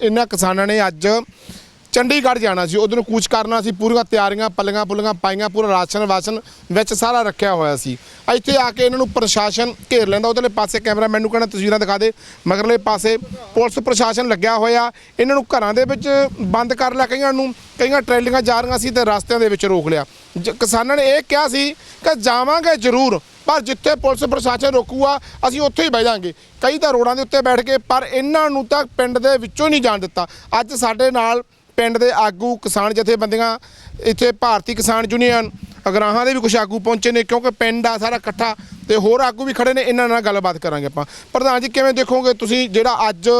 ਇਹਨਾਂ ਕਿਸਾਨਾਂ ਨੇ ਅੱਜ ਚੰਡੀਗੜ੍ਹ ਜਾਣਾ ਸੀ, ਉਧਰ ਨੂੰ ਕੂਚ ਕਰਨਾ ਸੀ, ਪੂਰੀਆਂ ਤਿਆਰੀਆਂ, ਪੱਲੀਆਂ ਪੁੱਲੀਆਂ ਪਾਈਆਂ, ਪੂਰਾ ਰਾਸ਼ਨ ਵਾਸ਼ਨ ਵਿੱਚ ਸਾਰਾ ਰੱਖਿਆ ਹੋਇਆ ਸੀ। ਇੱਥੇ ਆ ਕੇ ਇਹਨਾਂ ਨੂੰ ਪ੍ਰਸ਼ਾਸਨ ਘੇਰ ਲੈਂਦਾ, ਉਧਰਲੇ ਪਾਸੇ ਕੈਮਰਾ ਮੈਨੂੰ ਕਹਿੰਦਾ, ਤਸਵੀਰਾਂ ਦਿਖਾ ਦੇ, ਮਗਰਲੇ ਪਾਸੇ ਪੁਲਿਸ ਪ੍ਰਸ਼ਾਸਨ ਲੱਗਿਆ ਹੋਇਆ, ਇਹਨਾਂ ਨੂੰ ਘਰਾਂ ਦੇ ਵਿੱਚ ਬੰਦ ਕਰ ਲਿਆ, ਕਈਆਂ ਨੂੰ, ਕਈਆਂ ਟਰੈਲੀਆਂ ਜਾ ਰਹੀਆਂ ਸੀ ਤੇ ਰਸਤਿਆਂ ਦੇ ਵਿੱਚ ਰੋਕ ਲਿਆ। ਜ- ਕਿਸਾਨਾਂ ਨੇ ਇਹ ਕਿਹਾ ਸੀ ਕਿ ਜਾਵਾਂਗੇ ਜ਼ਰੂਰ, ਪਰ ਜਿੱਥੇ ਪੁਲਿਸ ਪ੍ਰਸ਼ਾਸਨ ਰੋਕੂਗਾ, ਅਸੀਂ ਉੱਥੇ ਹੀ ਬਹਿ ਜਾਾਂਗੇ। ਕਈ ਤਾਂ ਰੋਡਾਂ ਦੇ ਉੱਤੇ ਬੈਠ ਕੇ, ਪਰ ਇਹਨਾਂ ਨੂੰ ਤਾਂ ਪਿੰਡ ਦੇ ਵਿੱਚੋਂ ਨਹੀਂ ਜਾਣ ਦਿੱਤਾ। ਅੱਜ ਸਾਡੇ ਨਾਲ ਪਿੰਡ ਦੇ ਆਗੂ ਕਿਸਾਨ ਜਥੇਬੰਦੀਆਂ, ਇੱਥੇ ਭਾਰਤੀ ਕਿਸਾਨ ਯੂਨੀਅਨ, ਅਗਰਾਹਾਂ ਦੇ ਵੀ ਕੁਝ ਆਗੂ ਪਹੁੰਚੇ ਨੇ, ਕਿਉਂਕਿ ਪਿੰਡ ਆ ਸਾਰਾ ਇਕੱਠਾ ਤੇ ਹੋਰ ਆਗੂ ਵੀ ਖੜੇ ਨੇ, ਇਹਨਾਂ ਨਾਲ ਗੱਲਬਾਤ ਕਰਾਂਗੇ ਆਪਾਂ। ਪ੍ਰਧਾਨ ਜੀ, ਕਿਵੇਂ ਦੇਖੋਗੇ ਤੁਸੀਂ ਜਿਹੜਾ ਅੱਜ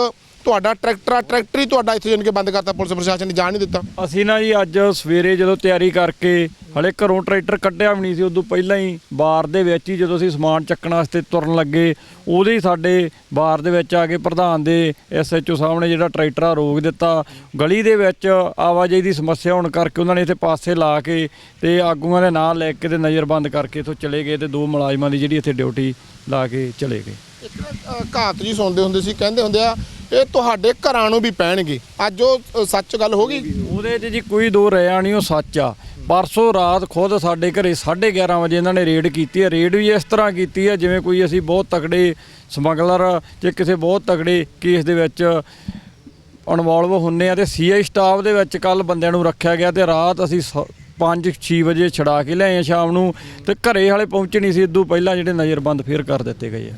ਤੁਹਾਡਾ ਟਰੈਕਟਰ ਆ ਟਰੈਕਟਰ ਹੀ ਤੁਹਾਡਾ ਇੱਥੇ ਜਾਣ ਕੇ ਬੰਦ ਕਰਤਾ ਪੁਲਿਸ ਪ੍ਰਸ਼ਾਸਨ ਨੇ ਜਾਣ ਨਹੀਂ ਦਿੱਤਾ। ਅਸੀਂ ਨਾ ਜੀ ਅੱਜ ਸਵੇਰੇ ਜਦੋਂ ਤਿਆਰੀ ਕਰਕੇ ਹਲੇ ਘਰੋਂ ਟਰੈਕਟਰ ਕੱਢਿਆ ਵੀ ਨਹੀਂ ਸੀ ਉਦੋਂ ਪਹਿਲਾਂ ਹੀ ਬਾਰ ਦੇ ਵਿੱਚ ਹੀ ਜਦੋਂ ਅਸੀਂ ਸਮਾਨ ਚੱਕਣ ਵਾਸਤੇ ਤੁਰਨ ਲੱਗੇ ਉਹਦੇ ਹੀ ਸਾਡੇ ਬਾਰ ਦੇ ਵਿੱਚ ਆ ਕੇ ਪ੍ਰਧਾਨ ਦੇ ਐਸਐਚਓ ਸਾਹਮਣੇ ਜਿਹੜਾ ਟਰੈਕਟਰ ਆ ਰੋਕ ਦਿੱਤਾ। ਗਲੀ ਦੇ ਵਿੱਚ ਆਵਾਜਾਈ ਦੀ ਸਮੱਸਿਆ ਹੋਣ ਕਰਕੇ ਉਹਨਾਂ ਨੇ ਇੱਥੇ ਪਾਸੇ ਲਾ ਕੇ ਤੇ ਆਗੂਆਂ ਦੇ ਨਾਂ ਲੈ ਕੇ ਤੇ ਨਜ਼ਰਬੰਦ ਕਰਕੇ ਇੱਥੋਂ ਚਲੇ ਗਏ ਤੇ ਦੋ ਮੁਲਾਜ਼ਮਾਂ ਦੀ ਜਿਹੜੀ ਇੱਥੇ ਡਿਊਟੀ ਲਾ ਕੇ ਚਲੇ ਗਏ। ਇੱਕ ਨਾ, ਅ, ਕਹਾਵਤ ਜੀ ਸੁਣਦੇ ਹੁੰਦੇ ਸੀ ਕਹਿੰਦੇ ਹੁੰਦੇ ਆ ਇਹ ਤੁਹਾਡੇ ਘਰਾਂ ਨੂੰ ਵੀ ਪੈਣਗੇ। ਅੱਜ ਉਹ ਸੱਚ ਗੱਲ ਹੋ ਗਈ? ਉਹਦੇ 'ਚ ਜੀ ਕੋਈ ਦੋ ਰਿਆ ਨਹੀਂ ਉਹ ਸੱਚ ਆ। ਪਰਸੋਂ ਰਾਤ ਖੁਦ ਸਾਡੇ ਘਰੇ 11:30 ਵਜੇ ਇਹਨਾਂ ਨੇ ਰੇਡ ਕੀਤੀ ਹੈ। ਰੇਡ ਵੀ ਇਸ ਤਰ੍ਹਾਂ ਕੀਤੀ ਹੈ, ਜਿਵੇਂ ਕੋਈ ਅਸੀਂ ਬਹੁਤ ਤਕੜੇ ਸਮਗਲਰ ਜਾਂ ਕਿਸੇ ਬਹੁਤ ਤਕੜੇ ਕੇਸ ਦੇ ਵਿੱਚ ਇਨਵੋਲਵ ਹੁੰਨੇ ਆ ਤੇ ਸੀਆਈ ਸਟਾਫ ਦੇ ਵਿੱਚ ਕੱਲ ਬੰਦਿਆਂ ਨੂੰ ਰੱਖਿਆ ਗਿਆ ਤੇ ਰਾਤ ਅਸੀਂ 5-6 ਵਜੇ ਛੜਾ ਕੇ ਲਿਆਏ ਆ ਸ਼ਾਮ ਨੂੰ ਤੇ ਘਰੇ ਵਾਲੇ ਪਹੁੰਚਣੀ ਸੀ ਇਦੋਂ ਪਹਿਲਾਂ ਜਿਹੜੇ ਨਜ਼ਰਬੰਦ ਫੇਰ ਕਰ ਦਿੱਤੇ ਗਏ ਆ।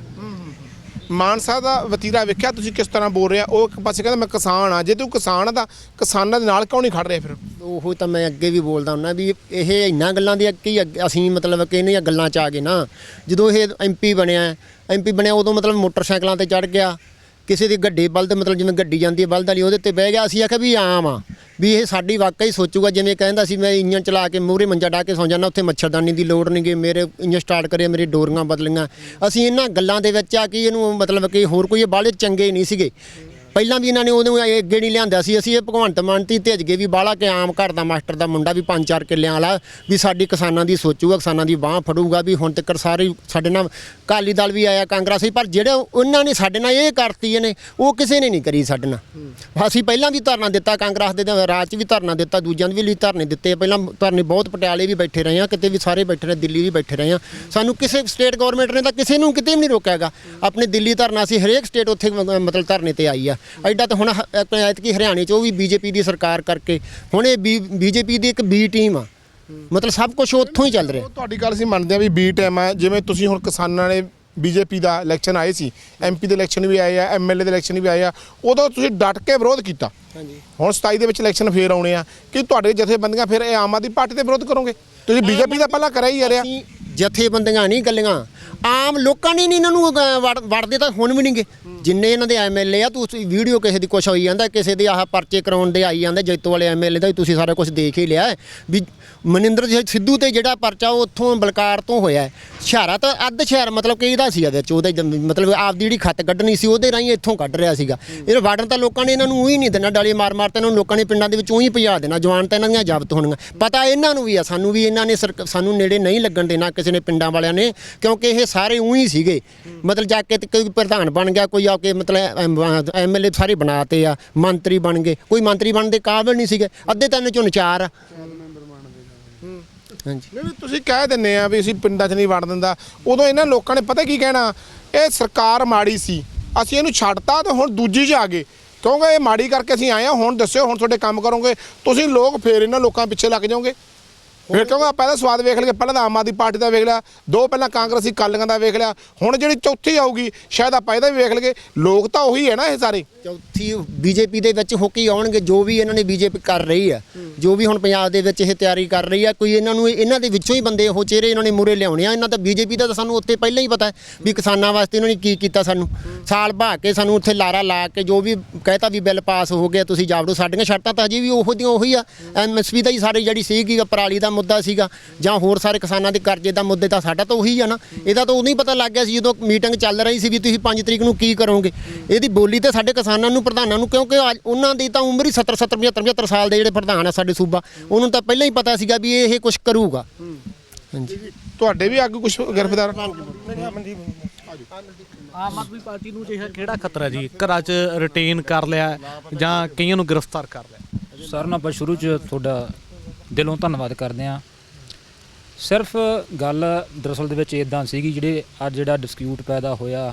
ਮਾਨਸਾ ਦਾ ਵਤੀਰਾ ਵੇਖਿਆ, ਤੁਸੀਂ ਕਿਸ ਤਰ੍ਹਾਂ ਬੋਲ ਰਿਹਾ ਉਹ ਇੱਕ ਪਾਸੇ ਕਹਿੰਦਾ, ਮੈਂ ਕਿਸਾਨ ਆ। ਜੇ ਤੂੰ ਕਿਸਾਨ ਆ, ਤਾਂ ਕਿਸਾਨਾਂ ਦੇ ਨਾਲ ਕਿਉਂ ਨਹੀਂ ਖੜ ਰਿਹਾ ਫਿਰ? ਉਹ ਤਾਂ ਮੈਂ ਅੱਗੇ ਵੀ ਬੋਲਦਾ ਹੁੰਦਾ ਵੀ ਇਹ ਇੰਨਾ ਗੱਲਾਂ ਦੀ ਕੀ ਅੱਗੇ- ਅਸੀਂ ਮਤਲਬ ਕਿ ਇਹਨਾਂ ਗੱਲਾਂ 'ਚ ਆ ਗਏ ਨਾ। ਜਦੋਂ ਇਹ ਐਮਪੀ ਬਣਿਆ ਐਮਪੀ ਬਣਿਆ ਉਦੋਂ ਮਤਲਬ ਮੋਟਰਸਾਈਕਲਾਂ ਤੇ ਚੜ ਗਿਆ। ਕਿਸੇ ਦੀ ਗੱਡੀ ਬਲਦ ਮਤਲਬ ਜਿਵੇਂ ਗੱਡੀ ਜਾਂਦੀ ਹੈ ਬਲਦ ਵਾਲੀ ਉਹਦੇ ਤੇ ਬਹਿ ਗਿਆ, ਅਸੀਂ ਆਖਿਆ ਵੀ ਆਮ ਆ, ਵੀ ਇਹ ਸਾਡੀ ਵਾਕਈ ਸੋਚੂਗਾ, ਜਿਵੇਂ ਕਹਿੰਦਾ ਸੀ ਮੈਂ ਇੰਜਨ ਚਲਾ ਕੇ ਮੂਹਰੇ ਮੰਜਾ ਡਾ ਕੇ ਸੌਂ ਜਾਣਾ ਉੱਥੇ ਮੱਛਰਦਾਨੀ ਦੀ ਲੋੜ ਨਹੀਂ ਗੀ, ਮੇਰੇ ਇੰਜਨ ਸਟਾਰਟ ਕਰਿਆ ਮੇਰੀ ਡੋਰੀਆਂ ਬਦਲੀਆਂ। ਅਸੀਂ ਇਹਨਾਂ ਗੱਲਾਂ ਦੇ ਵਿੱਚ ਆ ਕਿ ਇਹਨੂੰ ਮਤਲਬ ਕਿ ਹੋਰ ਕੋਈ ਇਹ ਬਾਲੇ ਚੰਗੇ ਨਹੀਂ ਸੀਗੇ। ਪਹਿਲਾਂ ਵੀ ਇਹਨਾਂ ਨੇ ਉਹਨੂੰ ਇਹ ਅੱਗੇ ਨਹੀਂ ਲਿਆਂਦਾ ਸੀ। ਅਸੀਂ ਇਹ ਭਗਵੰਤ ਮਾਨ ਤੀ ਭੇਜ ਗਏ ਵੀ ਬਾਲਾ ਕਿ ਆਮ ਘਰ ਦਾ ਮਾਸਟਰ ਦਾ ਮੁੰਡਾ ਵੀ ਪੰਜ ਚਾਰ ਕਿੱਲਿਆਂ ਵਾਲਾ ਵੀ ਸਾਡੀ ਕਿਸਾਨਾਂ ਦੀ ਸੋਚੂਗਾ, ਕਿਸਾਨਾਂ ਦੀ ਬਾਹ ਫੜੂਗਾ ਵੀ ਹੁਣ ਤੱਕ ਸਾਰੇ ਸਾਡੇ ਨਾਲ ਕਾਲੀ ਦਲ ਵੀ ਆਇਆ, ਕਾਂਗਰਸ ਵੀ, ਪਰ ਜਿਹੜੇ ਉਹਨਾਂ ਨੇ ਸਾਡੇ ਨਾਲ ਇਹ ਕਰਤੀ ਇਹਨੇ, ਉਹ ਕਿਸੇ ਨੇ ਨਹੀਂ ਕਰੀ ਸਾਡੇ ਨਾਲ। ਅਸੀਂ ਪਹਿਲਾਂ ਵੀ ਧਰਨਾ ਦਿੱਤਾ, ਕਾਂਗਰਸ ਦੇ ਰਾਜ 'ਚ ਵੀ ਧਰਨਾ ਦਿੱਤਾ, ਦੂਜਿਆਂ ਦੇ ਵੀ ਲਈ ਧਰਨੇ ਦਿੱਤੇ। ਪਹਿਲਾਂ ਧਰਨੇ ਬਹੁਤ ਪਟਿਆਲੇ ਵੀ ਬੈਠੇ ਰਹੇ ਆ ਕਿਤੇ ਵੀ ਸਾਰੇ ਬੈਠੇ ਰਹੇ, ਦਿੱਲੀ ਵੀ ਬੈਠੇ ਰਹੇ ਆ ਸਾਨੂੰ ਕਿਸੇ ਸਟੇਟ ਗਵਰਨਮੈਂਟ ਨੇ ਤਾਂ ਕਿਸੇ ਨੂੰ ਕਿਤੇ ਵੀ ਨਹੀਂ ਰੋਕਿਆਗਾ ਆਪਣੇ ਦਿੱਲੀ ਧਰਨਾ ਸੀ, ਹਰੇਕ ਸਟੇਟ ਉੱਥੇ ਮ- ਮਤਲਬ ਧਰਨੇ ਤੇ ਆਈ ਆ। ਐਡਾ ਤਾਂ ਹੁਣ ਐਤਕੀ ਹਰਿਆਣੇ 'ਚ ਉਹ ਵੀ ਬੀਜੇਪੀ ਦੀ ਸਰਕਾਰ ਕਰਕੇ ਹੁਣ ਇਹ ਬੀਜੇਪੀ ਦੀ ਇੱਕ ਬੀ ਟੀਮ ਆ। ਮਤਲਬ ਸਭ ਕੁਝ ਉੱਥੋਂ ਹੀ ਚੱਲ ਰਿਹਾ। ਉਹ ਤੁਹਾਡੀ ਗੱਲ ਅਸੀਂ ਮੰਨਦੇ ਆ ਵੀ ਬੀ ਟਾਈਮ ਆ। ਜਿਵੇਂ ਤੁਸੀਂ ਹੁਣ ਕਿਸਾਨਾਂ ਨੇ ਬੀਜੇਪੀ ਦਾ ਇਲੈਕਸ਼ਨ ਆਏ ਸੀ ਐਮਪੀ ਦੇ ਇਲੈਕਸ਼ਨ ਵੀ ਆਏ ਆ ਐਮਐਲਏ ਦੇ ਇਲੈਕਸ਼ਨ ਵੀ ਆਏ ਆ ਉਦੋਂ ਤੁਸੀਂ ਡਟ ਕੇ ਵਿਰੋਧ ਕੀਤਾ। ਹਾਂਜੀ। ਹੁਣ 27 ਦੇ ਵਿੱਚ ਇਲੈਕਸ਼ਨ ਫੇਰ ਆਉਣੇ ਆ। ਕਿ ਤੁਹਾਡੇ ਜਥੇਬੰਦੀਆਂ ਫਿਰ ਇਹ ਆਮ ਆਦਮੀ ਪਾਰਟੀ ਦੇ ਵਿਰੋਧ ਕਰੋਗੇ? ਤੁਸੀਂ ਬੀਜੇਪੀ ਦਾ ਪਹਿਲਾਂ ਕਰਿਆ ਹੀ ਆ ਰਿਹਾ। ਅਸੀਂ ਜਥੇਬੰਦੀਆਂ ਨਹੀਂ ਗੱਲੀਆਂ। ਆਮ ਲੋਕਾਂ ਨੇ ਨਹੀਂ ਇਹਨਾਂ ਨੂੰ ਅਹ, ਵੜ- ਵੜਦੇ ਤਾਂ ਹੁਣ ਵੀ ਨਹੀਂਗੇ ਜਿੰਨੇ ਇਹਨਾਂ ਦੇ ਐਮਐਲਏ ਆ ਤੁਸੀਂ ਵੀਡੀਓ ਕਿਸੇ ਦੀ ਕੁਛ ਹੋਈ ਜਾਂਦਾ ਕਿਸੇ ਦੇ ਆਹ ਪਰਚੇ ਕਰਾਉਣ ਦੇ ਆਈ ਜਾਂਦੇ ਜੈਤੋ ਵਾਲੇ ਐਮਐਲਏ ਦਾ ਵੀ ਤੁਸੀਂ ਸਾਰਾ ਕੁਝ ਦੇਖ ਹੀ ਲਿਆ ਹੈ। ਵੀ ਮਨਿੰਦਰ ਜੀ ਸਿੱਧੂ ਤੇ ਜਿਹੜਾ ਪਰਚਾ ਉਹ ਉੱਥੋਂ ਬਲਕਾਰ ਤੋਂ ਹੋਇਆ ਹੈ। ਸ਼ਹਿਰਾ ਤਾਂ ਅੱਧ ਸ਼ਹਿਰ ਮਤਲਬ ਕਿ ਇਹਦਾ ਸੀ ਇਹਦੇ ਚ ਉਹਦੇ ਜਮ- ਮਤਲਬ ਆਪਦੀ ਜਿਹੜੀ ਖੱਤ ਕੱਢਣੀ ਸੀ ਉਹਦੇ ਰਾਹੀਂ ਇੱਥੋਂ ਕੱਢ ਰਿਹਾ ਸੀਗਾ ਇਹ ਵੜਨ ਤਾਂ ਲੋਕਾਂ ਨੇ ਇਹਨਾਂ ਨੂੰ ਉਹੀ ਨਹੀਂ ਦੇਣਾ ਡਾਲੀ ਮਾਰ ਮਾਰ ਤੇ ਇਹਨਾਂ ਨੂੰ ਲੋਕਾਂ ਨੇ ਪਿੰਡਾਂ ਦੇ ਵਿੱਚ ਉਹੀ ਭਜਾ ਦੇਣਾ ਜਵਾਨ ਤਾਂ ਇਹਨਾਂ ਦੀਆਂ ਜ਼ਬਤ ਹੋਣਗੀਆਂ ਪਤਾ ਇਹਨਾਂ ਨੂੰ ਵੀ ਆ ਸਾਨੂੰ ਵੀ ਇਹਨਾਂ ਨੇ ਸਰਕ- ਸਾਨੂੰ ਨੇੜੇ ਨਹੀਂ ਲੱਗਣ ਦੇਣਾ ਕਿਸੇ ਨੇ ਪਿੰਡਾਂ ਵਾਲਿਆਂ ਨੇ ਕਿਉਂਕਿ ਇਹ ਸਾਰੇ ਉਹੀ ਸੀਗੇ। ਮਤਲਬ ਜਾ ਕੇ ਤੇ ਕੋਈ ਪ੍ਰਧਾਨ ਬਣ ਗਿਆ, ਕੋਈ ਆ ਕੇ ਮਤਲਬ ਐਮਐਲਏ ਸਾਰੇ ਬਣਾਤੇ ਆ, ਮੰਤਰੀ ਬਣ ਗਏ। ਕੋਈ ਮੰਤਰੀ ਬਣਨ ਦੇ ਕਾਬਿਲ ਨਹੀਂ ਸੀਗੇ। ਅੱਧੇ ਤਾਂ ਇਹਨਾਂ ਚੋਂ ਨਚਾਰ ਆ। ਹਾਂਜੀ। ਨਹੀਂ ਤੁਸੀਂ ਕਹਿ ਦਿੰਨੇ ਆ ਵੀ ਅਸੀਂ ਪਿੰਡਾਂ 'ਚ ਨਹੀਂ ਵੜ ਦਿੰਦਾ। ਉਦੋਂ ਇਹਨਾਂ ਲੋਕਾਂ ਨੇ ਪਤਾ ਕੀ ਕਹਿਣਾ? ਇਹ ਸਰਕਾਰ ਮਾੜੀ ਸੀ। ਅਸੀਂ ਇਹਨੂੰ ਛੱਡਤਾ ਤੇ ਹੁਣ ਦੂਜੀ 'ਚ ਆ ਗਏ। ਕਿਉਂਕਿ ਇਹ ਮਾੜੀ ਕਰਕੇ ਅਸੀਂ ਆਏ ਆ। ਹੁਣ ਦੱਸਿਓ, ਹੁਣ ਤੁਹਾਡੇ ਕੰਮ ਕਰੋਗੇ। ਤੁਸੀਂ ਲੋਕ ਫੇਰ ਇਹਨਾਂ ਲੋਕਾਂ ਪਿੱਛੇ ਲੱਗ ਜਾਓਗੇ। ਫਿਰ ਕਿਉਂਕਿ ਆਪਾਂ ਇਹਦਾ ਸਵਾਦ ਵੇਖ ਲਿਆ ਪਹਿਲਾਂ ਤਾਂ ਆਮ ਆਦਮੀ ਪਾਰਟੀ ਦਾ ਵੇਖ ਲਿਆ, ਦੋ ਪਹਿਲਾਂ ਕਾਂਗਰਸੀ ਕਾਲੀਆਂ ਦਾ ਵੇਖ ਲਿਆ, ਹੁਣ ਜਿਹੜੀ ਚੌਥੀ ਆਊਗੀ, ਸ਼ਾਇਦ ਆਪਾਂ ਇਹਦਾ ਵੀ ਵੇਖ ਲਈਏ, ਲੋਕ ਤਾਂ ਉਹੀ ਹੈ ਨਾ ਇਹ ਸਾਰੇ। ਚੌਥੀ ਬੀਜੇਪੀ ਦੇ ਵਿੱਚ ਹੋ ਕੇ ਹੀ ਆਉਣਗੇ, ਜੋ ਵੀ ਇਹਨਾਂ ਨੇ ਬੀਜੇਪੀ ਕਰ ਰਹੀ ਆ, ਜੋ ਵੀ ਹੁਣ ਪੰਜਾਬ ਦੇ ਵਿੱਚ ਇਹ ਤਿਆਰੀ ਕਰ ਰਹੀ ਆ, ਕੋਈ ਇਹਨਾਂ ਨੂੰ ਇਹਨਾਂ ਦੇ ਵਿੱਚੋਂ ਹੀ ਬੰਦੇ ਉਹ ਚਿਹਰੇ ਇਹਨਾਂ ਨੇ ਮੂਰੇ ਲਿਆਉਣੇ ਆ, ਇਹਨਾਂ ਦਾ ਬੀਜੇਪੀ ਦਾ ਤਾਂ ਸਾਨੂੰ ਉੱਥੇ ਪਹਿਲਾਂ ਹੀ ਪਤਾ ਵੀ ਕਿਸਾਨਾਂ ਵਾਸਤੇ ਇਹਨਾਂ ਨੇ ਕੀ ਕੀਤਾ ਸਾਨੂੰ। ਸਾਲ ਭਾ ਕੇ ਸਾਨੂੰ ਉੱਥੇ ਲਾਰਾ ਲਾ ਕੇ ਜੋ ਵੀ ਕਹਿਤਾ ਵੀ ਬਿੱਲ ਪਾਸ ਹੋ ਗਿਆ, ਤੁਸੀਂ ਜਾਵੜੋ, ਸਾਡੀਆਂ ਸ਼ਰਤਾਂ ਤਾਂ ਅਜੇ ਵੀ ਉਹੋ ਦੀਆਂ ਉਹੀ ਆ ਐਮਐਸਪੀ ਦਾ ਹੀ ਸਾਰੇ ਜਿਹੜੀ ਸੀਗੀ, ਪਰਾਲੀ ਦਾ ਮੁੱਦਾ ਸੀਗਾ ਜਾਂ ਹੋਰ ਸਾਰੇ ਕਿਸਾਨਾਂ ਦੇ ਕਰਜ਼ੇ ਦਾ ਮੁੱਦੇ ਤਾਂ ਸਾਡਾ ਤਾਂ ਉਹੀ ਆ ਨਾ। ਇਹਦਾ ਤਾਂ ਉਦੋਂ ਹੀ ਪਤਾ ਲੱਗ ਗਿਆ ਸੀ ਜਦੋਂ ਮੀਟਿੰਗ ਚੱਲ ਰਹੀ ਸੀ ਵੀ ਤੁਸੀਂ 5 ਤਰੀਕ ਨੂੰ ਕੀ ਕਰੋਗੇ। ਇਹਦੀ ਬੋਲੀ ਤੇ ਸਾਡੇ ਕਿਸਾਨਾਂ ਨੂੰ ਪ੍ਰਧਾਨਾਂ ਨੂੰ ਕਿਉਂਕਿ ਅੱਜ ਉਹਨਾਂ ਦੀ ਤਾਂ ਉਮਰ ਹੀ 70 70 75 75 ਸਾਲ ਦੇ ਜਿਹੜੇ ਪ੍ਰਧਾਨ ਆ ਸਾਡੇ ਸੂਬਾ ਉਹਨੂੰ ਤਾਂ ਪਹਿਲਾਂ ਹੀ ਪਤਾ ਸੀਗਾ ਵੀ ਇਹ ਕੁਝ ਕਰੂਗਾ। ਹਾਂਜੀ। ਤੁਹਾਡੇ ਵੀ ਅੱਗੇ ਕੁਝ ਗ੍ਰਿਫਤਾਰ ਆਮ ਆਦਮੀ ਪਾਰਟੀ ਨੂੰ ਜਿਹੜਾ ਕਿਹੜਾ ਖਤਰਾ ਜੀ? ਘਰਾਂ 'ਚ ਰਿਟੇਨ ਕਰ ਲਿਆ ਜਾਂ ਕਈਆਂ ਨੂੰ ਗ੍ਰਿਫਤਾਰ ਕਰ ਲਿਆ? ਸਰ ਨੂੰ ਆਪਾਂ ਸ਼ੁਰੂ 'ਚ ਤੁਹਾਡਾ ਦਿਲੋਂ ਧੰਨਵਾਦ ਕਰਦੇ ਹਾਂ। ਸਿਰਫ ਗੱਲ ਦਰਅਸਲ ਦੇ ਵਿੱਚ ਇਦਾਂ ਸੀਗੀ ਜਿਹੜੇ ਅੱਜ ਜਿਹੜਾ ਡਿਸਕਿਊਟ ਪੈਦਾ ਹੋਇਆ,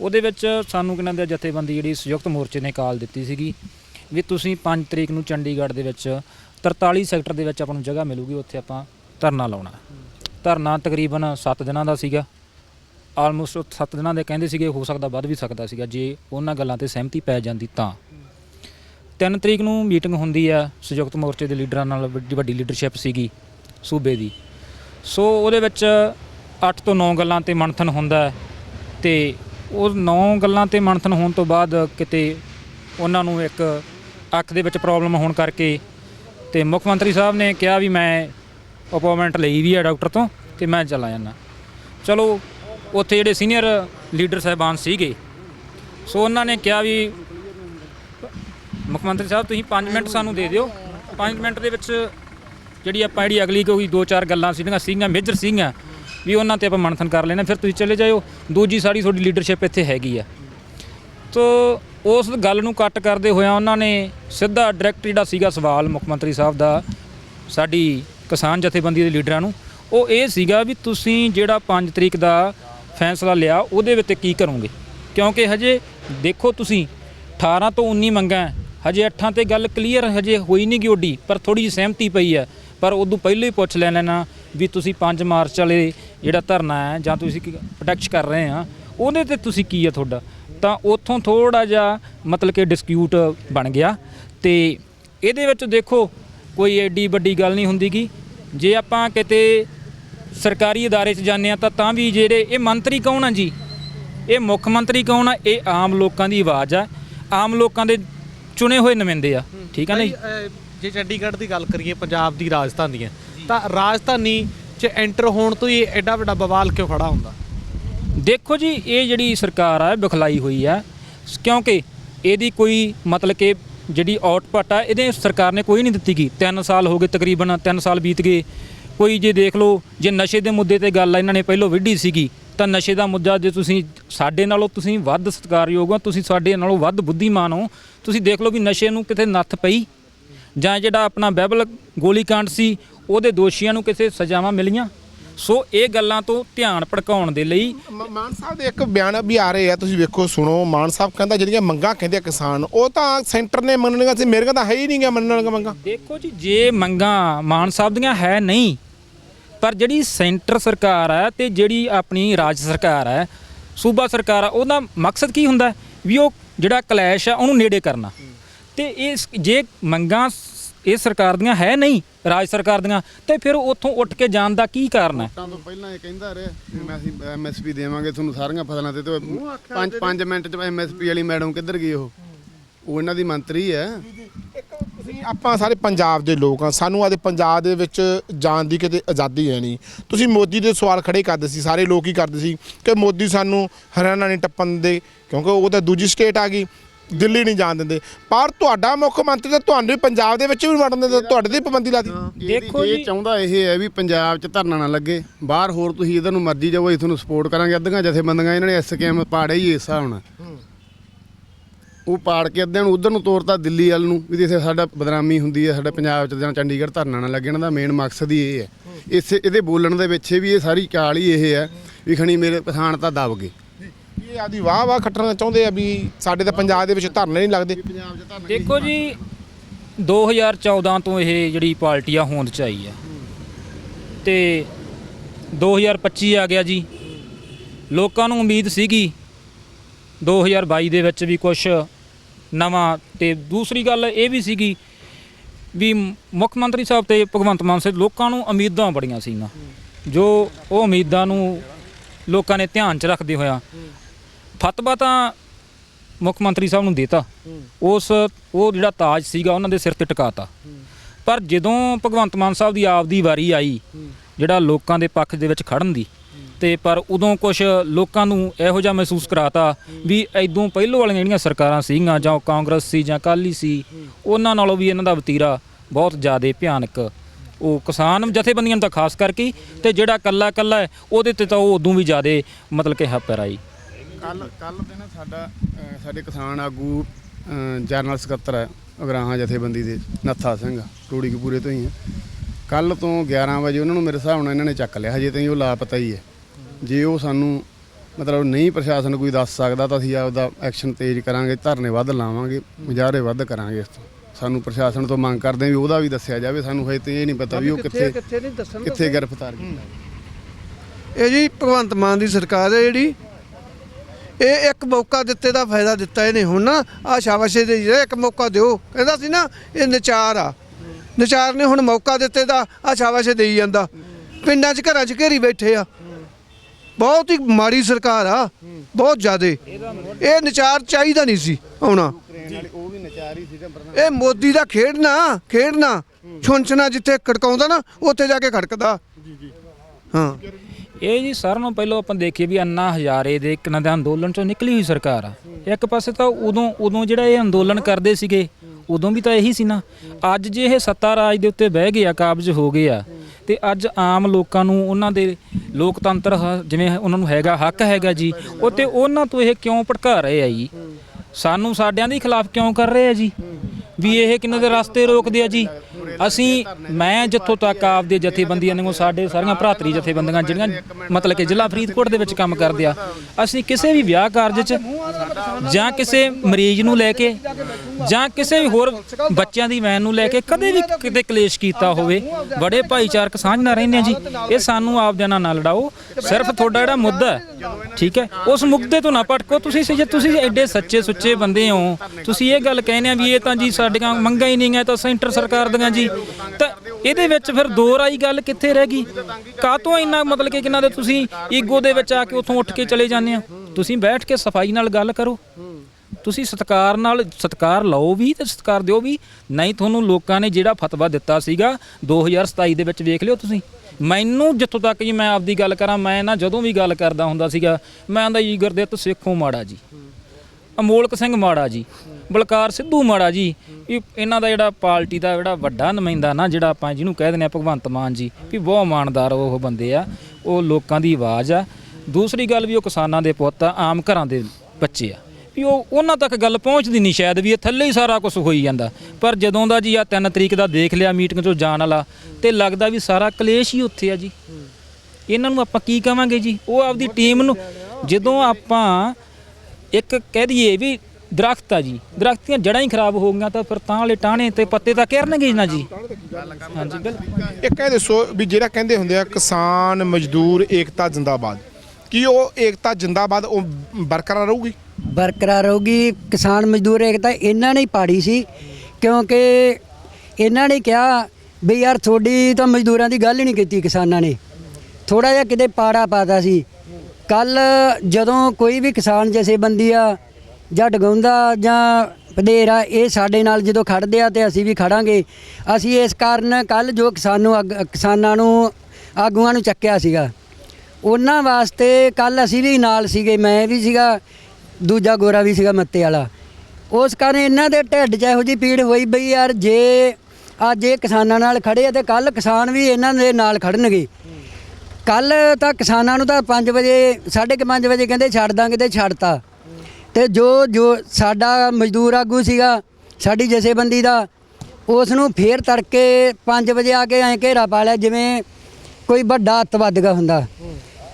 ਉਹਦੇ ਵਿੱਚ ਸਾਨੂੰ ਕਿਨਾਂ ਦੇ ਜਥੇਬੰਦੀ ਜਿਹੜੀ ਸੰਯੁਕਤ ਮੋਰਚੇ ਨੇ ਕਾਲ ਦਿੱਤੀ ਸੀਗੀ ਵੀ ਤੁਸੀਂ 5 ਤਰੀਕ ਨੂੰ ਚੰਡੀਗੜ੍ਹ ਦੇ ਵਿੱਚ 43 ਸੈਕਟਰ ਦੇ ਵਿੱਚ ਆਪਾਂ ਨੂੰ ਜਗ੍ਹਾ ਮਿਲੂਗੀ, ਉੱਥੇ ਆਪਾਂ ਧਰਨਾ ਲਾਉਣਾ। ਧਰਨਾ ਤਕਰੀਬਨ 7 ਦਿਨਾਂ ਦਾ ਸੀਗਾ। ਆਲਮੋਸਟ 7 ਦਿਨਾਂ ਦੇ ਕਹਿੰਦੇ ਸੀਗੇ, ਹੋ ਸਕਦਾ ਵੱਧ ਵੀ ਸਕਦਾ ਸੀਗਾ। ਜੇ ਉਹਨਾਂ ਗੱਲਾਂ ਤੇ ਸਹਿਮਤੀ ਪੈ ਜਾਂਦੀ ਤਾਂ। 3 ਤਰੀਕ ਨੂੰ ਮੀਟਿੰਗ ਹੁੰਦੀ ਆ ਸੰਯੁਕਤ ਮੋਰਚੇ ਦੇ ਲੀਡਰਾਂ ਨਾਲ ਵੱਡੀ ਵੱਡੀ ਲੀਡਰਸ਼ਿਪ ਸੀਗੀ ਸੂਬੇ ਦੀ। ਸੋ ਉਹਦੇ ਵਿੱਚ 8 ਤੋਂ 9 ਗੱਲਾਂ ਤੇ ਮੰਥਨ ਹੁੰਦਾ ਹੈ ਤੇ ਉਹ 9 ਗੱਲਾਂ ਤੇ ਮੰਥਨ ਹੋਣ ਤੋਂ ਬਾਅਦ ਕਿਤੇ ਉਹਨਾਂ ਨੂੰ ਇੱਕ ਅੱਖ ਦੇ ਵਿੱਚ ਪ੍ਰੋਬਲਮ ਹੋਣ ਕਰਕੇ ਤੇ ਮੁੱਖ ਮੰਤਰੀ ਸਾਹਿਬ ਨੇ ਕਿਹਾ ਵੀ ਮੈਂ ਅਪਾਇੰਟਮੈਂਟ ਲਈ ਵੀ ਹੈ ਡਾਕਟਰ ਤੋਂ ਤੇ ਮੈਂ ਚਲਾ ਜਾਂਦਾ ਚਲੋ, ਉੱਥੇ ਜਿਹੜੇ ਸੀਨੀਅਰ ਲੀਡਰ ਸਾਹਿਬਾਨ ਸੀਗੇ, ਸੋ ਉਹਨਾਂ ਨੇ ਕਿਹਾ ਵੀ ਮੁੱਖ ਮੰਤਰੀ ਸਾਹਿਬ, ਤੁਸੀਂ 5 ਮਿੰਟ ਸਾਨੂੰ ਦੇ ਦਿਓ। 5 ਮਿੰਟ ਦੇ ਵਿੱਚ ਜਿਹੜੀ ਆਪਾਂ ਜਿਹੜੀ ਅਗਲੀ ਕੋਈ ਦੋ ਚਾਰ ਗੱਲਾਂ ਸੀਗੀਆਂ ਸੀਗੀਆਂ, ਮੇਜਰ ਸੀਗੀਆਂ, ਵੀ ਉਹਨਾਂ ਤੇ ਆਪਾਂ ਮੰਥਨ ਕਰ ਲੈਣਾ ਫਿਰ ਤੁਸੀਂ ਚਲੇ ਜਾਇਓ। ਦੂਜੀ ਸਾਡੀ ਤੁਹਾਡੀ ਲੀਡਰਸ਼ਿਪ ਇੱਥੇ ਹੈਗੀ ਆ। ਤੋ ਉਸ ਗੱਲ ਨੂੰ ਕੱਟ ਕਰਦੇ ਹੋਇਆ ਉਹਨਾਂ ਨੇ ਸਿੱਧਾ ਡਾਇਰੈਕਟ ਜਿਹੜਾ ਸੀਗਾ ਸਵਾਲ ਮੁੱਖ ਮੰਤਰੀ ਸਾਹਿਬ ਦਾ, ਸਾਡੀ ਕਿਸਾਨ ਜਥੇਬੰਦੀ ਦੇ ਲੀਡਰਾਂ ਨੂੰ, ਉਹ ਇਹ ਸੀਗਾ ਵੀ ਤੁਸੀਂ ਜਿਹੜਾ 5 ਤਰੀਕ ਦਾ ਫੈਸਲਾ ਲਿਆ, ਉਹਦੇ ਵਿੱਚ ਕੀ ਕਰੋਗੇ? ਕਿਉਂਕਿ ਹਜੇ ਦੇਖੋ ਤੁਸੀਂ 18 ਤੋਂ 19 ਮੰਗਾਂ ਹਜੇ ਅੱਠਾਂ ਤੇ ਗੱਲ ਕਲੀਅਰ ਹਜੇ ਹੋਈ ਨਹੀਂ ਗੀ ਓਡੀ, ਪਰ ਥੋੜੀ ਜਿਹੀ ਸਹਿਮਤੀ ਪਈ ਹੈ। ਪਰ ਉਦੋਂ ਪਹਿਲਾਂ ਹੀ ਪੁੱਛ ਲੈਣਾ ਨਾ ਵੀ ਤੁਸੀਂ 5 ਮਾਰਚ ਵਾਲੇ ਜਿਹੜਾ ਧਰਨਾ ਹੈ ਜਾਂ ਤੁਸੀਂ ਪ੍ਰੋਟੈਕਟ ਕਰ ਰਹੇ ਆ ਉਹਦੇ ਤੇ ਤੁਸੀਂ ਕੀ ਹੈ ਤੁਹਾਡਾ? ਤਾਂ ਉੱਥੋਂ ਥੋੜਾ ਜਿਹਾ ਮਤਲਬ ਕਿ ਡਿਸਕਿਊਟ ਬਣ ਗਿਆ। ਤੇ ਇਹਦੇ ਵਿੱਚ ਦੇਖੋ, ਕੋਈ ਐਡੀ ਵੱਡੀ ਗੱਲ ਨਹੀਂ ਹੁੰਦੀਗੀ ਜੇ ਆਪਾਂ ਕਿਤੇ ਸਰਕਾਰੀ ਅਦਾਰੇ 'ਚ ਜਾਂਦੇ ਆ ਤਾਂ ਤਾਂ ਵੀ ਜਿਹੜੇ, ਇਹ ਮੰਤਰੀ ਕੌਣ ਆ ਜੀ? ਇਹ ਮੁੱਖ ਮੰਤਰੀ ਕੌਣ ਆ? ਇਹ ਆਮ ਲੋਕਾਂ ਦੀ ਆਵਾਜ਼ ਆ। ਆਮ ਲੋਕਾਂ ਦੇ ਚੁਣੇ ਹੋਏ ਨੁਮਾਇੰਦੇ ਆ। ਠੀਕ ਆ ਨਾ ਜੀ? ਭਾਈ, ਅਹ, ਜੇ ਚੰਡੀਗੜ੍ਹ ਦੀ ਗੱਲ ਕਰੀਏ ਪੰਜਾਬ ਦੀ ਰਾਜਧਾਨੀ ਹੈ ਤਾਂ ਰਾਜਧਾਨੀ 'ਚ ਐਂਟਰ ਹੋਣ ਤੋਂ ਹੀ ਐਡਾ ਵੱਡਾ ਬਵਾਲ ਕਿਉਂ ਖੜਾ ਹੁੰਦਾ? ਦੇਖੋ ਜੀ ਇਹ ਜਿਹੜੀ ਸਰਕਾਰ ਆ ਬਖਲਾਈ ਹੋਈ ਆ। ਕਿਉਂਕਿ ਇਹਦੀ ਕੋਈ ਮਤਲਬ ਕਿ ਜਿਹੜੀ ਆਊਟਪੁੱਟ ਆ ਇਹਦੇ ਸਰਕਾਰ ਨੇ ਕੋਈ ਨਹੀਂ ਦਿੱਤੀ ਗੀ। 3 ਸਾਲ ਹੋ ਗਏ ਤਕਰੀਬਨ 3 ਸਾਲ ਬੀਤ ਗਏ। ਕੋਈ ਜੇ ਦੇਖ ਲਓ ਜੇ ਨਸ਼ੇ ਦੇ ਮੁੱਦੇ ਤੇ ਗੱਲ ਇਹਨਾਂ ਨੇ ਪਹਿਲਾਂ ਵਿੱਢੀ ਸੀਗੀ ਤਾਂ ਨਸ਼ੇ ਦਾ ਮੁੱਦਾ ਜੇ ਤੁਸੀਂ ਸਾਡੇ ਨਾਲੋਂ ਤੁਸੀਂ ਵੱਧ ਸਤਿਕਾਰਯੋਗ ਹੋ ਤੁਸੀਂ ਸਾਡੇ ਨਾਲੋਂ ਵੱਧ ਬੁੱਧੀਮਾਨ ਹੋ ਤੁਸੀਂ ਦੇਖ ਲਓ ਵੀ ਨਸ਼ੇ ਨੂੰ ਕਿਤੇ ਨੱਥ ਪਈ ਜਾਂ ਜਿਹੜਾ ਆਪਣਾ ਬਾਈਬਲ ਗੋਲੀकांड ਸੀ ਉਹਦੇ ਦੋਸ਼ੀਆਂ ਨੂੰ ਕਿਸੇ ਸਜ਼ਾਵਾਂ ਮਿਲੀਆਂ। ਸੋ ਇਹ ਗੱਲਾਂ ਤੋਂ ਧਿਆਨ ਭੜਕਾਉਣ ਦੇ ਲਈ ਮਾਨ ਸਾਹਿਬ ਦੇ ਇੱਕ ਬਿਆਨ ਵੀ ਆ ਰਹੇ ਆ ਤੁਸੀਂ ਵੇਖੋ ਸੁਣੋ। ਮਾਨ ਸਾਹਿਬ ਕਹਿੰਦਾ ਜਿਹੜੀਆਂ ਮੰਗਾਂ ਕਹਿੰਦੇ ਆ ਕਿਸਾਨ ਉਹ ਤਾਂ ਸੈਂਟਰ ਨੇ ਮੰਨਣੀਆਂ ਸੀ ਮੇਰੀਆਂ ਤਾਂ ਹੈ ਹੀ ਨਹੀਂਗਾ ਮੰਨਣੀਆਂ ਮੰਗਾਂ। ਦੇਖੋ ਜੀ ਜੇ ਮੰਗਾਂ ਮਾਨ ਸਾਹਿਬ ਦੀਆਂ ਹੈ ਨਹੀਂ ਪਰ ਜਿਹੜੀ ਸੈਂਟਰ ਸਰਕਾਰ ਹੈ ਤੇ ਜਿਹੜੀ ਆਪਣੀ ਰਾਜ ਸਰਕਾਰ ਹੈ ਸੂਬਾ ਸਰਕਾਰ ਆ ਉਹਦਾ ਮਕਸਦ ਕੀ ਹੁੰਦਾ? ਵੀ ਉਹ ਜਿਹੜਾ ਕਲੈਸ਼ ਆ ਉਹਨੂੰ ਨੇੜੇ ਕਰਨਾ। ਤੇ ਇਸ ਜੇ ਮੰਗਾਂ ਇਹ ਸਰਕਾਰ ਦੀਆਂ ਹੈ ਨਹੀਂ ਰਾਜ ਸਰਕਾਰ ਦੀਆਂ ਤੇ ਫਿਰ ਉੱਥੋਂ ਉੱਠ ਕੇ ਜਾਣ ਦਾ ਕੀ ਕਾਰਨ ਹੈ? ਵੋਟਾਂ ਤੋਂ ਪਹਿਲਾਂ ਇਹ ਕਹਿੰਦਾ ਰਿਹਾ ਵੀ ਮੈਂ ਅਸੀਂ ਐਮਐਸਪੀ ਦੇਵਾਂਗੇ ਤੁਹਾਨੂੰ ਸਾਰੀਆਂ ਫਸਲਾਂ ਤੇ ਤੇ 5 5 ਮਿੰਟ ਚ ਐਮਐਸਪੀ ਵਾਲੀ ਮੈਡਮ ਕਿੱਧਰ ਗਈ ਉਹ? ਉਹ ਇਹਨਾਂ ਦੀ ਮੰਤਰੀ ਹੈ। ਤੁਸੀਂ ਆਪਾਂ ਸਾਰੇ ਪੰਜਾਬ ਦੇ ਲੋਕ ਆ ਸਾਨੂੰ ਆਦੇ ਪੰਜਾਬ ਦੇ ਵਿੱਚ ਜਾਣ ਦੀ ਕਿਤੇ ਆਜ਼ਾਦੀ ਹੈ ਨਹੀਂ। ਤੁਸੀਂ ਮੋਦੀ ਦੇ ਸਵਾਲ ਖੜੇ ਕਰਦੇ ਸੀ ਸਾਰੇ ਲੋਕ ਹੀ ਕਰਦੇ ਸੀ ਕਿ ਮੋਦੀ ਸਾਨੂੰ ਹਰਿਆਣਾ ਨਹੀਂ ਟੱਪਣ ਦਿੰਦੇ ਕਿਉਂਕਿ ਉਹ ਤਾਂ ਦੂਜੀ ਸਟੇਟ ਆ ਗਈ ਦਿੱਲੀ ਨਹੀਂ ਜਾਣ ਦਿੰਦੇ। ਪਰ ਤੁਹਾਡਾ ਮੁੱਖ ਮੰਤਰੀ ਤਾਂ ਤੁਹਾਨੂੰ ਵੀ ਪੰਜਾਬ ਦੇ ਵਿੱਚ ਵੀ ਵੜਨ ਦਿੰਦਾ ਤੁਹਾਡੇ ਦੀ ਪਾਬੰਦੀ ਲਾਤੀ। ਦੇਖੋ ਇਹ ਚਾਹੁੰਦਾ ਇਹ ਹੈ ਵੀ ਪੰਜਾਬ 'ਚ ਧਰਨਾ ਨਾ ਲੱਗੇ। ਬਾਹਰ ਹੋਰ ਤੁਸੀਂ ਇਧਰ ਨੂੰ ਮਰਜ਼ੀ ਜਾਓ ਅਸੀਂ ਤੁਹਾਨੂੰ ਸਪੋਰਟ ਕਰਾਂਗੇ ਅੱਧੀਆਂ ਜਥੇਬੰਦੀਆਂ ਇਹਨਾਂ ਨੇ ਐਸਕੇਐਮ ਪਾੜੇ ਹੀ ਇਸ ਹਿਸਾਬ ਨਾਲ। ਉਹ ਪਾੜ ਕੇ ਅੱਧਿਆਂ ਨੂੰ ਉਧਰ ਨੂੰ ਤੋਰਤਾ ਦਿੱਲੀ ਵੱਲ ਨੂੰ ਵੀ ਇੱਥੇ ਸਾਡਾ ਬਦਨਾਮੀ ਹੁੰਦੀ ਹੈ ਸਾਡਾ ਪੰਜਾਬ 'ਚ ਜਾਂ ਚੰਡੀਗੜ੍ਹ ਧਰਨਾ ਨਾ ਲੱਗੇ ਇਹਨਾਂ ਦਾ ਮੇਨ ਮਕਸਦ ਹੀ ਇਹ ਹੈ। ਇਸੇ ਇਹਦੇ ਬੋਲਣ ਦੇ ਪਿੱਛੇ ਵੀ ਇਹ ਸਾਰੀ ਚਾਲ ਹੀ ਇਹ ਹੈ ਵੀ ਖਣੀ ਮੇਰੇ ਪਛਾਣ ਤਾਂ ਦਬ ਗਏ। ਇਹ ਆਦੀ ਵਾਹ ਵਾਹ ਖੱਟਣਾ ਚਾਹੁੰਦੇ ਆ ਵੀ ਸਾਡੇ ਤਾਂ ਪੰਜਾਬ ਦੇ ਵਿੱਚ ਧਰਨੇ ਨਹੀਂ ਲੱਗਦੇ। ਪੰਜਾਬ 'ਚ ਧਰਨਾ ਦੇਖੋ ਜੀ 2014 ਤੋਂ ਇਹ ਜਿਹੜੀ ਪਾਰਟੀ ਆ ਹੋਂਦ ਚ ਆਈ ਆ। ਤੇ 2025 ਆ ਗਿਆ ਜੀ। ਲੋਕਾਂ ਨੂੰ ਉਮੀਦ ਸੀਗੀ 2022 ਦੇ ਵਿੱਚ ਵੀ ਕੁਝ ਨਵਾਂ ਤੇ ਦੂਸਰੀ ਗੱਲ ਇਹ ਵੀ ਸੀਗੀ ਵੀ ਮੁੱਖ ਮੰਤਰੀ ਸਾਹਿਬ ਤੇ ਭਗਵੰਤ ਮਾਨ ਸਾਹਿਬ ਲੋਕਾਂ ਨੂੰ ਉਮੀਦਾਂ ਬੜੀਆਂ ਸੀਗੀਆਂ। ਜੋ ਉਹ ਉਮੀਦਾਂ ਨੂੰ ਲੋਕਾਂ ਨੇ ਧਿਆਨ 'ਚ ਰੱਖਦੇ ਹੋਇਆ ਫਤਵਾ ਤਾਂ ਮੁੱਖ ਮੰਤਰੀ ਸਾਹਿਬ ਨੂੰ ਦੇਤਾ। ਉਸ ਉਹ ਜਿਹੜਾ ਤਾਜ ਸੀਗਾ ਉਹਨਾਂ ਦੇ ਸਿਰ ਤੇ ਟਿਕਾਤਾ। ਪਰ ਜਦੋਂ ਭਗਵੰਤ ਮਾਨ ਸਾਹਿਬ ਦੀ ਆਪਦੀ ਵਾਰੀ ਆਈ, ਜਿਹੜਾ ਲੋਕਾਂ ਦੇ ਪੱਖ ਦੇ ਵਿੱਚ ਖੜਨ ਦੀ ਤੇ ਪਰ ਉਦੋਂ ਕੁਝ ਲੋਕਾਂ ਨੂੰ ਇਹੋ ਜਿਹਾ ਮਹਿਸੂਸ ਕਰਾਤਾ ਵੀ ਐਦੋਂ ਪਹਿਲੋਂ ਵਾਲੀਆਂ ਜਿਹੜੀਆਂ ਸਰਕਾਰਾਂ ਸੀਗੀਆਂ ਜਾਂ ਉਹ ਕਾਂਗਰਸ ਸੀ ਜਾਂ ਅਕਾਲੀ ਸੀ ਉਹਨਾਂ ਨਾਲੋਂ ਵੀ ਇਹਨਾਂ ਦਾ ਵਤੀਰਾ ਬਹੁਤ ਜ਼ਿਆਦਾ ਭਿਆਨਕ। ਉਹ ਕਿਸਾਨ ਜਥੇਬੰਦੀਆਂ ਨੂੰ ਤਾਂ ਖਾਸ ਕਰਕੇ ਹੀ, ਤੇ ਜਿਹੜਾ ਕੱਲਾ ਕੱਲਾ ਉਹਦੇ ਤੇ ਤਾਂ ਉਹ ਉਦੋਂ ਵੀ ਜ਼ਿਆਦਾ ਮਤਲਬ ਕਿ ਹੈਪਰ ਆਈ ਕੱਲ ਕੱਲ ਦੇ ਨਾ ਸਾਡਾ ਸਾਡੇ ਕਿਸਾਨ ਆਗੂ ਜਨਰਲ ਸਕੱਤਰ ਹੈ ਅਗਰਾਹਾਂ ਜਥੇਬੰਦੀ ਦੇ ਨੱਥਾ ਸਿੰਘ ਰੂੜੀ ਕਪੂਰੇ ਤੋਂ ਹੀ ਹੈ। ਕੱਲ ਤੋਂ 11 ਵਜੇ ਉਹਨਾਂ ਨੂੰ ਮੇਰੇ ਹਿਸਾਬ ਨਾਲ ਇਹਨਾਂ ਨੇ ਚੱਕ ਲਿਆ ਹਜੇ ਤਾਈਂ ਉਹ ਲਾਪਤਾ ਹੀ ਹੈ। ਜੇ ਉਹ ਸਾਨੂੰ ਮਤਲਬ ਨਹੀਂ ਪ੍ਰਸ਼ਾਸਨ ਕੋਈ ਦੱਸ ਸਕਦਾ ਤਾਂ ਅਸੀਂ ਆਪਦਾ ਐਕਸ਼ਨ ਤੇਜ਼ ਕਰਾਂਗੇ ਧਰਨੇ ਵੱਧ ਲਾਵਾਂਗੇ ਮੁਜ਼ਾਹਰੇ ਵੱਧ ਕਰਾਂਗੇ ਇਸ ਤੋਂ। ਸਾਨੂੰ ਪ੍ਰਸ਼ਾਸਨ ਤੋਂ ਮੰਗ ਕਰਦੇ ਵੀ ਉਹਦਾ ਵੀ ਦੱਸਿਆ ਜਾਵੇ ਸਾਨੂੰ ਹਜੇ ਤੇ ਇਹ ਨਹੀਂ ਪਤਾ ਵੀ ਉਹ ਕਿੱਥੇ ਕਿੱਥੇ ਨਹੀਂ ਦੱਸਣ ਕਿੱਥੇ ਗ੍ਰਿਫਤਾਰ ਕੀਤਾ। ਇਹ ਜੀ ਭਗਵੰਤ ਮਾਨ ਦੀ ਸਰਕਾਰ ਹੈ ਜਿਹੜੀ। ਇਹ ਇੱਕ ਮੌਕਾ ਦਿੱਤੇ ਦਾ ਫਾਇਦਾ ਦਿੱਤਾ ਇਹਨੇ। ਹੁਣ ਨਾ ਆ ਸ਼ਾਬਾਸ਼ੇ ਦੇ ਜਿਹੜਾ ਇੱਕ ਮੌਕਾ ਦਿਓ। ਕਹਿੰਦਾ ਸੀ ਨਾ ਇਹ ਨਚਾਰ ਆ। ਨਚਾਰ ਨੇ ਹੁਣ ਮੌਕਾ ਦਿੱਤੇ ਦਾ ਆ ਸ਼ਾਬਾਸ਼ੇ ਦੇਈ ਜਾਂਦਾ। ਪਿੰਡਾਂ 'ਚ ਘਰਾਂ 'ਚ ਘੇਰੀ ਬੈਠੇ ਆ। ਬਹੁਤ ਹੀ ਮਾੜੀ ਸਰਕਾਰ ਆ। ਬਹੁਤ ਜ਼ਿਆਦੇ। ਇਹ ਨਚਾਰ ਚਾਹੀਦਾ ਨਹੀਂ ਸੀ ਆਉਣਾ। ਇਹ ਮੋਦੀ ਦਾ ਖੇਡਣਾ ਖੇਡਣਾ। ਛੁੰਛਣਾ ਜਿੱਥੇ ਖੜਕਾਉਂਦਾ ਨਾ, ਉੱਥੇ ਜਾ ਕੇ ਖੜਕਦਾ। ਹਾਂ। ਇਹ ਜੀ ਸਾਰਿਆਂ ਨੂੰ ਪਹਿਲਾਂ ਆਪਾਂ ਦੇਖੀਏ ਵੀ ਅੰਨਾ ਹਜ਼ਾਰੇ ਦੇ ਇੱਕ ਦੇ ਅੰਦੋਲਨ ਚੋਂ ਨਿਕਲੀ ਹੋਈ ਸਰਕਾਰ ਆ। ਇੱਕ ਪਾਸੇ ਤਾਂ ਉਦੋਂ ਉਦੋਂ ਜਿਹੜਾ ਇਹ ਅੰਦੋਲਨ ਕਰਦੇ ਸੀਗੇ, ਉਦੋਂ ਵੀ ਤਾਂ ਇਹੀ ਸੀ ਨਾ। ਅੱਜ ਜੇ ਇਹ ਸੱਤਾ ਰਾਜ ਦੇ ਉੱਤੇ ਬਹਿ ਗਏ ਆ, ਕਾਬਜ ਹੋ ਗਏ ਆ, ਤੇ ਅੱਜ ਆਮ ਲੋਕਾਂ ਨੂੰ ਉਹਨਾਂ ਦੇ ਲੋਕਤੰਤਰ ਹ- ਜਿਵੇਂ ਉਹਨਾਂ ਨੂੰ ਹੈਗਾ, ਹੱਕ ਹੈਗਾ ਜੀ ਉਹ ਤੇ ਉਹਨਾਂ ਤੋਂ ਇਹ ਕਿਉਂ ਭੜਕਾ ਰਹੇ ਆ ਜੀ? ਸਾਨੂੰ ਸਾਡਿਆਂ ਦੇ ਖਿਲਾਫ ਕਿਉਂ ਕਰ ਰਹੇ ਆ ਜੀ? ਵੀ ਇਹ ਕਿੰਨੇ ਦੇ ਰਸਤੇ ਰੋਕਦੇ ਆ ਜੀ? ਅਸੀਂ, ਮੈਂ ਜਿੱਥੋਂ ਤੱਕ ਆਪਦੇ ਜਥੇਬੰਦੀਆਂ ਨੂੰ, ਸਾਡੇ ਸਾਰੀਆਂ ਭਰਾਤਰੀ ਜਥੇਬੰਦੀਆਂ ਜਿਹੜੀਆਂ ਮਤਲਬ ਕਿ ਜ਼ਿਲ੍ਹਾ ਫਰੀਦਕੋਟ ਦੇ ਵਿੱਚ ਕੰਮ ਕਰਦੇ ਆ, ਅਸੀਂ ਕਿਸੇ ਵੀ ਵਿਆਹ ਕਾਰਜ 'ਚ ਜਾਂ ਕਿਸੇ ਮਰੀਜ਼ ਨੂੰ ਲੈ ਕੇ ਜਾਂ ਕਿਸੇ ਵੀ ਹੋਰ ਬੱਚਿਆਂ ਦੀ ਵੈਨ ਨੂੰ ਲੈ ਕੇ ਕਦੇ ਵੀ ਕਿਤੇ ਕਲੇਸ਼ ਕੀਤਾ ਹੋਵੇ ਬੜੇ ਭਾਈਚਾਰਕ ਸਾਂਝ ਨਾਲ ਰਹਿੰਦੇ ਆ ਜੀ। ਇਹ ਸਾਨੂੰ ਆਪਦਿਆਂ ਨਾਲ ਨਾ ਲੜਾਓ ਸਿਰਫ ਤੁਹਾਡਾ ਜਿਹੜਾ ਮੁੱਦਾ ਠੀਕ ਹੈ ਉਸ ਮੁੱਦੇ ਤੋਂ ਨਾ ਭਟਕੋ। ਤੁਸੀਂ ਜੇ ਤੁਸੀਂ ਐਡੇ ਸੱਚੇ ਸੁੱਚੇ ਬੰਦੇ ਹੋ ਤੁਸੀਂ ਇਹ ਗੱਲ ਕਹਿੰਦੇ ਆ ਵੀ ਇਹ ਤਾਂ ਜੀ ਸਾਡੀਆਂ ਮੰਗਾਂ ਹੀ ਨਹੀਂ ਹੈ ਤਾਂ ਸੈਂਟਰ ਸਰਕਾਰ ਦੀਆਂ ਜੀ। ਤਾਂ ਇਹਦੇ ਵਿੱਚ ਫਿਰ ਦੋ ਰਾਈ ਗੱਲ ਕਿੱਥੇ ਰਹਿ ਗਈ? ਕਾਹਤੋਂ ਇੰਨਾ ਮਤਲਬ ਕਿ ਕਿਨਾਂ ਦੇ ਤੁਸੀਂ ਈਗੋ ਦੇ ਵਿੱਚ ਆ ਕੇ ਉੱਥੋਂ ਉੱਠ ਕੇ ਚਲੇ ਜਾਂਦੇ ਆ ਤੁਸੀਂ ਬੈਠ ਕੇ ਸਫ਼ਾਈ ਨਾਲ ਗੱਲ ਕਰੋ। ਤੁਸੀਂ ਸਤਕਾਰ ਨਾਲ ਸਤਕਾਰ ਲਓ ਵੀ ਤੇ ਸਤਕਾਰ ਦਿਓ ਵੀ। ਨਹੀਂ ਤੁਹਾਨੂੰ ਲੋਕਾਂ ਨੇ ਜਿਹੜਾ ਫਤਵਾ ਦਿੱਤਾ ਸੀਗਾ 2027 ਦੇ ਵਿੱਚ ਵੇਖ ਲਿਓ ਤੁਸੀਂ। ਮੈਨੂੰ ਜਿੱਥੋਂ ਤੱਕ ਜੀ ਮੈਂ ਆਪਦੀ ਗੱਲ ਕਰਾਂ, ਮੈਂ ਨਾ ਜਦੋਂ ਵੀ ਗੱਲ ਕਰਦਾ ਹੁੰਦਾ ਸੀਗਾ, ਮੈਂ ਆਂਦਾ ਜੀ, ਗੁਰਦਿੱਤ ਸੇਖੋਂ ਮਾੜਾ ਜੀ। ਅਮੋਲਕ ਸਿੰਘ ਮਾੜਾ ਜੀ। ਬਲਕਾਰ ਸਿੱਧੂ ਮਾੜਾ ਜੀ। ਵੀ ਇਹਨਾਂ ਦਾ ਜਿਹੜਾ ਪਾਰਟੀ ਦਾ ਜਿਹੜਾ ਵੱਡਾ ਨੁਮਾਇੰਦਾ ਨਾ, ਜਿਹੜਾ ਆਪਾਂ ਜਿਹਨੂੰ ਕਹਿ ਦਿੰਦੇ ਆ ਭਗਵੰਤ ਮਾਨ ਜੀ, ਵੀ ਬਹੁਤ ਇਮਾਨਦਾਰ ਉਹ ਬੰਦੇ ਆ। ਉਹ ਲੋਕਾਂ ਦੀ ਆਵਾਜ਼ ਆ। ਦੂਸਰੀ ਗੱਲ ਵੀ ਉਹ ਕਿਸਾਨਾਂ ਦੇ ਪੁੱਤ ਆ, ਆਮ ਘਰਾਂ ਦੇ ਬੱਚੇ ਆ। ਵੀ ਉਹ ਉਹਨਾਂ ਤੱਕ ਗੱਲ ਪਹੁੰਚਦੀ ਨਹੀਂ ਸ਼ਾਇਦ ਵੀ ਇਹ ਥੱਲੇ ਹੀ ਸਾਰਾ ਕੁਝ ਹੋਈ ਜਾਂਦਾ। ਪਰ ਜਦੋਂ ਦਾ ਜੀ ਆ 3 ਤਰੀਕ ਦਾ ਦੇਖ ਲਿਆ ਮੀਟਿੰਗ ਚੋਂ ਜਾਣ ਵਾਲਾ, ਤੇ ਲੱਗਦਾ ਵੀ ਸਾਰਾ ਕਲੇਸ਼ ਹੀ ਉੱਥੇ ਆ ਜੀ। ਇਹਨਾਂ ਨੂੰ ਆਪਾਂ ਕੀ ਕਵਾਂਗੇ ਜੀ? ਉਹ ਆਪਦੀ ਟੀਮ ਨੂੰ ਜਦੋਂ ਆਪਾਂ ਇੱਕ ਕਹਿ ਦਈਏ ਵੀ ਦਰਖਤ ਆ ਜੀ ਦਰਖਤ ਦੀਆਂ ਜੜਾਂ ਹੀ ਖਰਾਬ ਹੋ ਗਈਆਂ ਤਾਂ ਫਿਰ ਤਾਂ ਵਾਲੇ ਟਾਹਣੇ ਤੇ ਪੱਤੇ ਤਾਂ ਕਿਰਨਗੇ ਨਾ ਜੀ। ਹਾਂਜੀ ਬਿਲਕੁਲ ਇੱਕ ਇਹ ਦੱਸੋ ਵੀ ਜਿਹੜਾ ਕਹਿੰਦੇ ਹੁੰਦੇ ਆ ਕਿਸਾਨ ਮਜ਼ਦੂਰ ਏਕਤਾ ਜਿੰਦਾਬਾਦ। ਕੀ ਉਹ ਏਕਤਾ ਜਿੰਦਾਬਾਦ ਉਹ ਬਰਕਰਾਰ ਰਹੂਗੀ? ਬਰਕਰਾਰ ਰਹੂਗੀ। ਕਿਸਾਨ ਮਜ਼ਦੂਰ ਏਕਤਾ ਇਹਨਾਂ ਨੇ ਹੀ ਪਾੜੀ ਸੀ, ਕਿਉਂਕਿ ਇਹਨਾਂ ਨੇ ਕਿਹਾ ਵੀ ਯਾਰ ਤੁਹਾਡੀ ਤਾਂ ਮਜ਼ਦੂਰਾਂ ਦੀ ਗੱਲ ਹੀ ਨਹੀਂ ਕੀਤੀ ਕਿਸਾਨਾਂ ਨੇ। ਥੋੜਾ ਜਿਹਾ ਕਿਤੇ ਪਾੜਾ ਪਾਤਾ ਸੀ। ਕੱਲ ਜਦੋਂ ਕੋਈ ਵੀ ਕਿਸਾਨ ਜਥੇਬੰਦੀ ਆ ਜਾਂ ਡਗਾਉਂਦਾ ਜਾਂ ਪਧੇਰਾ ਇਹ ਸਾਡੇ ਨਾਲ ਜਦੋਂ ਖੜਦੇ ਆ ਤੇ ਅਸੀਂ ਵੀ ਖੜਾਂਗੇ। ਅਸੀਂ ਇਸ ਕਾਰਨ ਕੱਲ ਜੋ ਕਿਸਾਨੋਂ ਅੱਗ- ਕਿਸਾਨਾਂ ਨੂੰ ਆਗੂਆਂ ਨੂੰ ਚੱਕਿਆ ਸੀਗਾ। ਉਹਨਾਂ ਵਾਸਤੇ ਕੱਲ ਅਸੀਂ ਵੀ ਨਾਲ ਸੀਗੇ, ਮੈਂ ਵੀ ਸੀਗਾ। ਦੂਜਾ ਗੋਰਾ ਵੀ ਸੀਗਾ ਮੱਤੇ ਵਾਲਾ। ਉਸ ਕਾਰਨ ਇਹਨਾਂ ਦੇ ਢਿੱਡ 'ਚ ਇਹੋ ਜੀ ਪੀੜ ਹੋਈ ਬਈ ਯਾਰ, ਜੇ ਅੱਜ ਇਹ ਕਿਸਾਨਾਂ ਨਾਲ ਖੜੇ ਆ ਤੇ ਕੱਲ ਕਿਸਾਨ ਵੀ ਇਹਨਾਂ ਦੇ ਨਾਲ ਖੜਨਗੇ ਕੱਲ ਤਾਂ ਕਿਸਾਨਾਂ ਨੂੰ ਤਾਂ 5 ਵਜੇ 5:30 ਵਜੇ ਕਹਿੰਦੇ ਛੱਡ ਦਾਂਗੇ ਤੇ ਛੱਡਤਾ। ਤੇ ਜੋ ਜੋ ਸਾਡਾ ਮਜ਼ਦੂਰ ਆਗੂ ਸੀਗਾ, ਸਾਡੀ ਜਥੇਬੰਦੀ ਦਾ, ਉਸ ਨੂੰ ਫੇਰ ਤੜਕੇ 5 ਵਜੇ ਆ ਕੇ ਐਂ ਘੇਰਾ ਪਾ ਲਿਆ ਜਿਵੇਂ ਕੋਈ ਵੱਡਾ ਅੱਤਵਾਦਗਾ ਹੁੰਦਾ।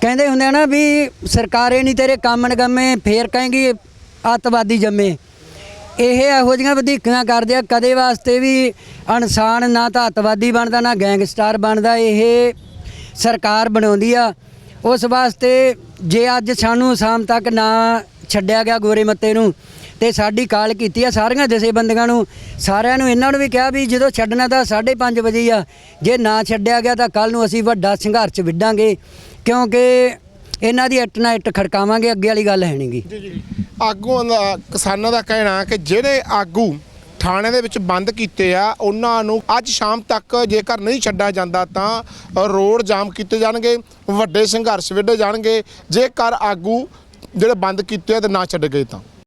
ਕਹਿੰਦੇ ਹੁੰਦੇ ਆ ਨਾ ਵੀ ਸਰਕਾਰੇ ਨਹੀਂ ਤੇਰੇ ਕੰਮ ਨਗਮੇ, ਫੇਰ ਕਹੇਗੀ ਅੱਤਵਾਦੀ ਜੰਮੇ। ਇਹ ਇਹੋ ਜਿਹੀਆਂ ਵਧੀਕੀਆਂ ਕਰਦੇ ਆ, ਕਦੇ ਵਾਸਤੇ ਵੀ ਇਨਸਾਨ ਨਾ ਤਾਂ ਅੱਤਵਾਦੀ ਬਣਦਾ, ਨਾ ਗੈਂਗਸਟਰ ਬਣਦਾ, ਇਹ ਸਰਕਾਰ ਬਣਾਉਂਦੀ ਆ। ਉਸ ਵਾਸਤੇ ਜੇ ਅੱਜ ਸਾਨੂੰ ਸ਼ਾਮ ਤੱਕ ਨਾ ਛੱਡਿਆ ਗਿਆ ਗੋਰੇ ਮੱਤੇ ਨੂੰ ਤੇ ਸਾਡੀ ਕਾਲ ਕੀਤੀ ਆ ਸਾਰੀਆਂ ਜਥੇਬੰਦੀਆਂ ਨੂੰ। ਸਾਰਿਆਂ ਨੂੰ ਇਹਨਾਂ ਨੂੰ ਵੀ ਕਿਹਾ ਵੀ ਜਦੋਂ ਛੱਡਣਾ ਤਾਂ 5:30 ਵਜੇ ਆ। ਜੇ ਨਾ ਛੱਡਿਆ ਗਿਆ ਤਾਂ ਕੱਲ ਨੂੰ ਅਸੀਂ ਵੱਡਾ ਸੰਘਰਸ਼ ਵਿੱਢਾਂਗੇ। ਕਿਉਂਕਿ ਇਹਨਾਂ ਦੀ ਇੱਟ ਨਾਲ ਇੱਟ ਖੜਕਾਵਾਂਗੇ, ਅੱਗੇ ਵਾਲੀ ਗੱਲ ਹੈ ਨਹੀਂਗੀ ਆਗੂਆਂ ਦਾ, ਕਿਸਾਨਾਂ ਦਾ ਕਹਿਣਾ ਕਿ ਜਿਹੜੇ ਆਗੂ ਥਾਣੇ ਦੇ ਵਿੱਚ ਬੰਦ ਕੀਤੇ ਆ, ਉਹਨਾਂ ਨੂੰ ਅੱਜ ਸ਼ਾਮ ਤੱਕ ਜੇਕਰ ਨਹੀਂ ਛੱਡਿਆ ਜਾਂਦਾ ਤਾਂ ਰੋਡ ਜਾਮ ਕੀਤੇ ਜਾਣਗੇ, ਵੱਡੇ ਸੰਘਰਸ਼ ਵਿੱਢੇ ਜਾਣਗੇ। ਜੇਕਰ ਆਗੂ ਜਿਹੜੇ ਬੰਦ ਕੀਤੇ ਆ ਤੇ ਨਾ ਛੱਡ ਗਏ ਤਾਂ।